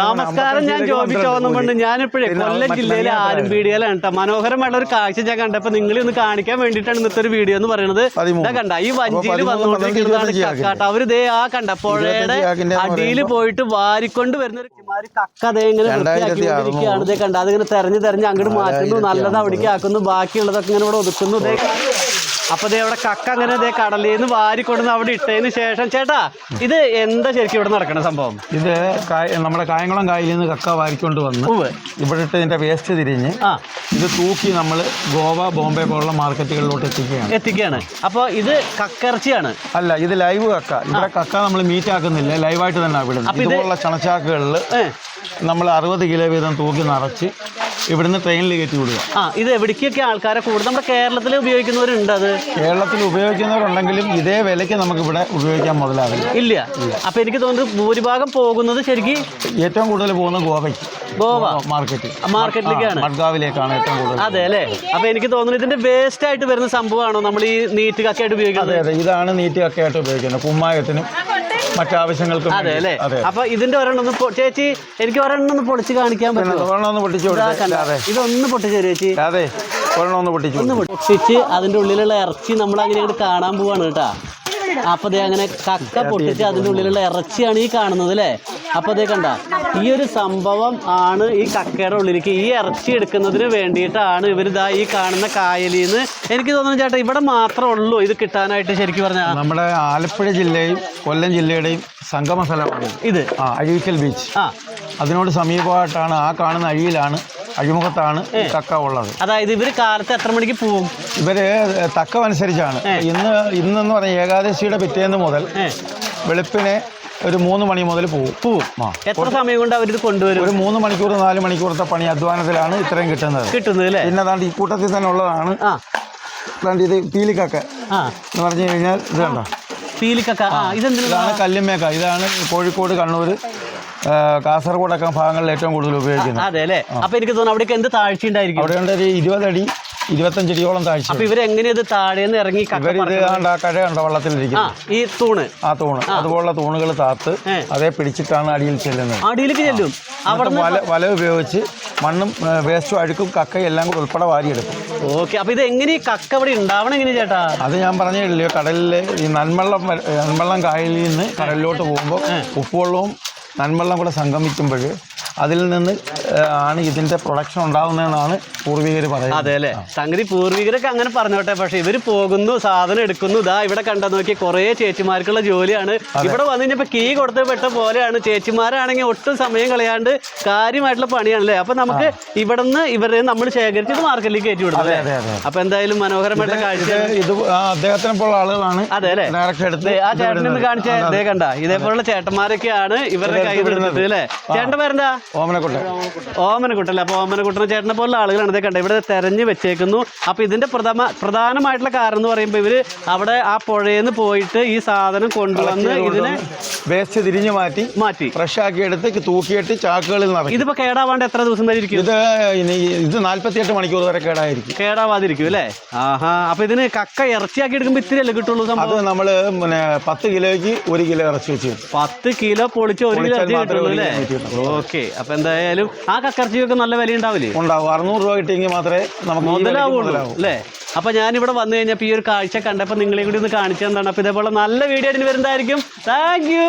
നമസ്കാരം ഞാൻ ജോബി ചോന്നുമുണ്ട്. ഞാനിപ്പോഴേ കൊല്ലം ജില്ലയിലെ ആരും ആലമ്പീടിയിലാണ് കേട്ടോ മനോഹരമായിട്ടുള്ള ഒരു കാഴ്ച ഞാൻ കണ്ടപ്പോ നിങ്ങളെ ഒന്ന് കാണിക്കാൻ വേണ്ടിട്ടാണ് ഇന്നത്തെ ഒരു വീഡിയോ എന്ന് പറയുന്നത്. ഇതാ കണ്ട? ഈ വഞ്ചിയിൽ വന്നുകൊണ്ടിരിക്കുന്നതാണ്. കക്കാട്ട അവർ ദേ ആ കണ്ട പുഴയുടെ അടിയിൽ പോയിട്ട് വാരിക്കൊണ്ട് വരുന്ന ഒരു കുമാരി കക്ക അതേ ഇങ്ങനെ വൃത്തിയാക്കിക്കൊണ്ടിരിക്കുകയാണ്. ഇതേ കണ്ട? അതിങ്ങനെ തെരഞ്ഞു തെരഞ്ഞ് അങ്ങോട്ട് മാറ്റുന്നു. നല്ലത് അവിടേക്ക് ആക്കുന്നു. ബാക്കിയുള്ളതൊക്കെ ഇങ്ങനെ ഇവിടെ ഒതുക്കുന്നു. ദേ അപ്പൊ ദേ അവിടെ കക്ക അങ്ങനെ ദേ കടലിൽ നിന്ന് വാരിക്കൊണ്ടുവന്ന് അവിടെ ഇട്ടതിന് ശേഷം ചേട്ടാ ഇത് എന്താ ശരിക്കും ഇവിടെ നടക്കണ സംഭവം? ഇത് കായ- നമ്മുടെ കായംകുളം കായലിൽ നിന്ന് കക്ക വാരിക്കൊണ്ട് വന്ന് ഉവ്വ്. ഇവിടെ ഇട്ട് ഇതിന്റെ വേസ്റ്റ് തിരിഞ്ഞ് ആ. ഇത് തൂക്കി നമ്മൾ ഗോവ ബോംബെ പോലുള്ള മാർക്കറ്റുകളിലോട്ട് എത്തിക്കുകയാണ്. എത്തിക്കുകയാണ്. അപ്പോൾ ഇത് കക്കിറച്ചിയാണ്. അല്ല ഇത് ലൈവ് കക്ക. ഇവിടെ കക്ക നമ്മൾ മീറ്റ് ആക്കുന്നില്ല ലൈവായിട്ട് തന്നെ വിടുന്നത്. അപ്പൊ ഇത് ഇതുപോലുള്ള ചണച്ചാക്കുകളിൽ ഏ. നമ്മൾ അറുപത് കിലോ വീതം തൂക്കി നിറച്ച് ഇവിടുന്ന് ട്രെയിനിൽ കയറ്റി വിടുക. ആ ഇത് എവിടേക്കൊക്കെ ആൾക്കാരെ കൂടുതൽ നമ്മുടെ കേരളത്തിൽ ഉപയോഗിക്കുന്നവരുണ്ട് അത്? കേരളത്തിൽ ഉപയോഗിക്കുന്നവരുണ്ടെങ്കിലും ഇതേ വിലയ്ക്ക് നമുക്ക് ഇവിടെ ഉപയോഗിക്കാൻ മുതലാവില്ല. ഇല്ല. അപ്പൊ എനിക്ക് തോന്നുന്നത് ഭൂരിഭാഗം പോകുന്നത് ശരിക്കും ഏറ്റവും കൂടുതൽ പോകുന്നത് ഗോവയ്ക്ക്. ഗോവ? മാർക്കറ്റ് മാർക്കറ്റിലേക്കാണ് മഡ്ഗാവിലേക്കാണ് ഏറ്റവും കൂടുതൽ അതെ അല്ലേ? അപ്പൊ എനിക്ക് തോന്നുന്നു ഇതിന്റെ വേസ്റ്റ് ആയിട്ട് വരുന്ന സംഭവമാണോ നമ്മൾ ഈ നീറ്റ് കക്കയായിട്ട് ഉപയോഗിക്കുന്നത്? അതെ അതെ. ഇതാണ് നീറ്റ് കക്കയായിട്ട് ഉപയോഗിക്കുന്നത്. കുമ്മായത്തിനും മറ്റാവശ്യങ്ങൾക്കും അതെ. അല്ലേ? അപ്പൊ ഇതിന്റെ ഒരെണ്ണം ചേച്ചി എനിക്ക് ഒരെണ്ണം ഒന്ന് പൊളിച്ച് കാണിക്കാൻ പറ്റും പൊട്ടിച്ചു? ഇതൊന്ന് പൊട്ടിച്ചു ചേച്ചി? അതെ ഒരെണ്ണം ഒന്ന് പൊട്ടിച്ചു ഒന്ന് പൊട്ടിച്ച് അതിന്റെ ഉള്ളിലുള്ള ഇറച്ചി നമ്മൾ അങ്ങനെ അങ്ങോട്ട് കാണാൻ പോവാണ് കേട്ടാ. അപ്പൊ അങ്ങനെ കക്ക പൊട്ടിച്ച് അതിന്റെ ഉള്ളിലുള്ള ഇറച്ചിയാണ് ഈ കാണുന്നത് അല്ലേ? അപ്പൊ ദേ കണ്ട ഈ ഒരു സംഭവം ആണ് ഈ കക്കയുടെ ഉള്ളിലേക്ക് ഈ ഇറച്ചി എടുക്കുന്നതിന് വേണ്ടിയിട്ടാണ് ഇവരിതാ ഈ കാണുന്ന കായലിൽ നിന്ന് എനിക്ക് തോന്നുന്നു ചേട്ടാ ഇവിടെ മാത്രമേ ഉള്ളൂ ഇത് കിട്ടാനായിട്ട് ശരിക്കും പറഞ്ഞാൽ നമ്മുടെ ആലപ്പുഴ ജില്ലയും കൊല്ലം ജില്ലയുടെയും സംഗമ സ്ഥലമാണ് ഇത്. ആ അഴീക്കൽ ബീച്ച്. ആ. അതിനോട് സമീപമായിട്ടാണ് ആ കാണുന്ന അഴിയിലാണ് അഴിമുഖത്താണ് തക്ക ഉള്ളത്. അതായത് ഇവർ കാലത്ത് എത്ര മണിക്ക് പോകും ഇവർ തക്കമനുസരിച്ചാണ്. ഇന്ന് ഇന്നെന്ന് പറഞ്ഞ ഏകാദശിയുടെ പിറ്റേന്ന് മുതൽ വെളുപ്പിനെ ഒരു മൂന്ന് മണി മുതൽ പോകും പോവും എത്ര സമയം കൊണ്ട് അവരിത് കൊണ്ടുവരും? ഒരു മൂന്ന് മണിക്കൂർ നാല് മണിക്കൂറത്തെ പണി അധ്വാനത്തിലാണ് ഇത്രയും കിട്ടുന്നത്. കിട്ടുന്നത് അല്ലേ? പിന്നെ അതാണ്ട് ഈ കൂട്ടത്തിൽ തന്നെ ഉള്ളതാണ്. അതാണ്ട് ഇത് പീലിക്കക്ക. എന്ന് പറഞ്ഞു കഴിഞ്ഞാൽ ഇത് കണ്ടോ? പീലിക്കക്ക. ഇതാണ് കല്ലുമേക്ക. ഇതാണ് കോഴിക്കോട് കണ്ണൂർ കാസർഗോഡൊക്കെ ഭാഗങ്ങളിൽ ഏറ്റവും കൂടുതൽ ഉപയോഗിക്കുന്നത്. അതെ അല്ലേ? അപ്പൊ എനിക്ക് തോന്നുന്നു അവിടേക്ക് എന്ത് താഴ്ച ഉണ്ടായിരിക്കും? അവിടെ ഒരു ഇരുപതടി ഇരുപത്തഞ്ചടിയോളം താഴ്ച അപ്പൊ ഇവരെങ്ങനെ ഇത് താഴേന്ന് ഇറങ്ങി പറക്കുന്നത്? കണ്ട കഴ കണ്ട ആ വെള്ളത്തിലിരിക്കുന്നത് ഈ തൂണ്. ആ തൂണ്. അതുപോലുള്ള തൂണുകൾ താത്ത് അതേ പിടിച്ചിട്ടാണ് അടിയിൽ ചെല്ലുന്നത്. അടിയിലേക്ക് ചെല്ലും. അവിടെ എന്നിട്ട് വല വല ഉപയോഗിച്ച് മണ്ണും ഏ, വേസ്റ്റും അഴുക്കും കക്കയും എല്ലാം കൂടെ ഉൾപ്പെടെ വാരിയെടുക്കും. ഓക്കെ അപ്പൊ ഇത് എങ്ങനെ ഈ കക്ക അവിടെ ഉണ്ടാവണം എങ്ങനെ ചേട്ടാ? അത് ഞാൻ പറഞ്ഞില്ലയോ കടലിലെ ഈ നന്മള്ളം നന്മള്ളം കായലിൽ നിന്ന് കടലിലോട്ട് പോകുമ്പോൾ ഉപ്പുവെള്ളവും നന്മള്ളം കൂടെ സംഗമിക്കുമ്പോൾ അതിൽ നിന്ന് ആണ് ഇതിന്റെ പ്രൊഡക്ഷൻ ഉണ്ടാകുന്നതെന്നാണ് പൂർവികർ പറയുന്നത് അതെ അല്ലേ? സംഗതി പൂർവികരൊക്കെ അങ്ങനെ പറഞ്ഞോട്ടെ. പക്ഷെ ഇവർ പോകുന്നു സാധനം എടുക്കുന്നു. ഇതാ ഇവിടെ കണ്ട നോക്കി കുറെ ചേച്ചിമാർക്കുള്ള ജോലിയാണ്. ഇവിടെ വന്നു കഴിഞ്ഞപ്പോ കീ കൊടുത്ത് പെട്ട പോലെയാണ്. ചേച്ചിമാരാണെങ്കിൽ ഒട്ടും സമയം കളയാണ്ട് കാര്യമായിട്ടുള്ള പണിയാണല്ലേ? അപ്പൊ നമുക്ക് ഇവിടെ നിന്ന് ഇവരെ നമ്മൾ ശേഖരിച്ചിട്ട് മാർക്കറ്റിലേക്ക് കയറ്റി വിടും അല്ലേ? അതെ അതെ. അപ്പൊ എന്തായാലും മനോഹരമായിട്ട് കാഴ്ച. ഇത് ഇത് അദ്ദേഹത്തിനെ പോലുള്ള ആളുകളാണ് അതെ അല്ലേ? ആ ചേട്ടനെ കാണിച്ച. ദേ കണ്ട. ഇതേപോലുള്ള ചേട്ടന്മാരൊക്കെയാണ് ഇവരുടെ കൈ വിടുന്നത്. അല്ലേ? ചേട്ടന്റെ പേരെന്താ? ഓമനക്കുട്ടൻ. ഓമനക്കുട്ടല്ലേ അപ്പൊ ഓമനക്കുട്ടനെ ചേട്ടനെ പോലുള്ള ആളുകളാണ്. ഇതേ കണ്ട? ഇവിടെ തെരഞ്ഞു വെച്ചേക്കുന്നു. അപ്പോൾ ഇതിന്റെ പ്രഥമ പ്രധാനമായിട്ടുള്ള കാരണം എന്ന് പറയുമ്പോൾ ഇവർ അവിടെ ആ പുഴയിൽ നിന്ന് പോയിട്ട് ഈ സാധനം കൊണ്ടുവന്ന് ഇതിനെ വേസ്റ്റ് തിരിഞ്ഞു മാറ്റി മാറ്റി. ഫ്രഷ് ആക്കി എടുത്ത് തൂക്കിയിട്ട് ചാക്കുകളിൽ നടക്കും. ഇതിപ്പോ കേടാവാണ്ട് എത്ര ദിവസം വരെ ഇരിക്കും? ഇത് ഇത് നാല്പത്തിയെട്ട് മണിക്കൂർ വരെ കേടായിരിക്കും. കേടാവാതിരിക്കും അല്ലേ? ആഹാ. അപ്പൊ ഇതിന് കക്ക ഇറച്ചിയാക്കി എടുക്കുമ്പോൾ ഇത്തിരി അല്ലേ കിട്ടുള്ളൂ അത് നമ്മൾ പിന്നെ പത്ത് കിലോയ്ക്ക് ഒരു കിലോ ഇറച്ചി വെച്ച് പത്ത് കിലോ പൊളിച്ച് ഒരു കിലോ പൊളിച്ചാൽ ഇറച്ചി മാത്രമേ കിട്ടുള്ളൂ അല്ലേ? ഓക്കെ. അപ്പൊ എന്തായാലും ആ കക്കറച്ചിയൊക്കെ നല്ല വില ഉണ്ടാവില്ലേ? ഉണ്ടാവും. അറുന്നൂറ് രൂപ കിട്ടിയെങ്കിൽ മാത്രമേ നമുക്ക് മുതലാവുള്ളൂ മുതലാവൂ. അല്ലേ? അപ്പൊ ഞാനിവിടെ വന്നു കഴിഞ്ഞപ്പോൾ ഈ ഒരു കാഴ്ച കണ്ടപ്പോൾ നിങ്ങളെ കൂടി ഒന്ന് കാണിച്ചു തന്നാണ് അപ്പൊ ഇതേപോലെ നല്ല വീഡിയോ ആയിട്ട് വരുന്നതായിരിക്കും. Thank you